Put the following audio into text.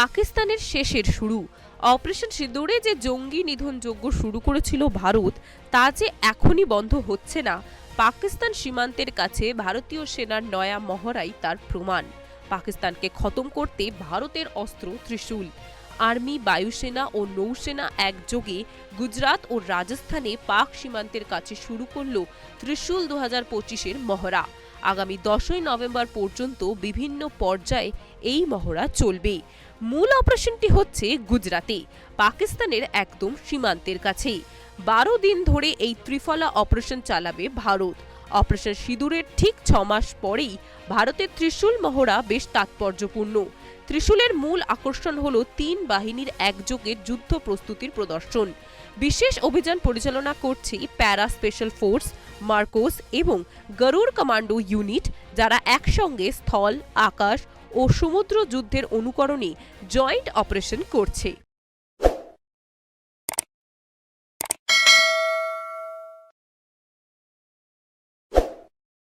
পাকিস্তানের শেষের শুরু। অপারেশন সিঁদুরে যে জঙ্গি নিধন শুরু করেছিল ভারত, তা যে এখনই বন্ধ হচ্ছে না, পাকিস্তান সীমান্তের কাছে ভারতীয় সেনার নয়া মহড়াই তার প্রমাণ। পাকিস্তানকে খতম করতে ভারতের অস্ত্র ত্রিশূল। আর্মি, বায়ুসেনা ও নৌসেনা একযোগে গুজরাট ও রাজস্থানে পাক সীমান্তের কাছে শুরু করল ত্রিশূল দু হাজার পঁচিশের মহড়া। আগামী দশই নভেম্বর পর্যন্ত বিভিন্ন পর্যায়ে এই মহড়া চলবে। মূল অপারেশনটি হচ্ছে গুজরাতে পাকিস্তানের একদম সীমান্তের কাছেই। বারো দিন ধরে এই ত্রিফলা অপারেশন চালাবে ভারত। অপারেশন সিঁদুরের ঠিক ছ মাস পরেই ভারতের ত্রিশূল মহড়া বেশ তাৎপর্যপূর্ণ। ত্রিশূলের মূল আকর্ষণ হল তিন বাহিনীর একযোগে যুদ্ধ প্রস্তুতির প্রদর্শন। বিশেষ অভিযান পরিচালনা করছে প্যারা স্পেশাল ফোর্স, মার্কোস এবং গরুর কমান্ডো ইউনিট, যারা একসঙ্গে স্থল, আকাশ ও সমুদ্র যুদ্ধের অনুকরণে জয়েন্ট অপারেশন করছে।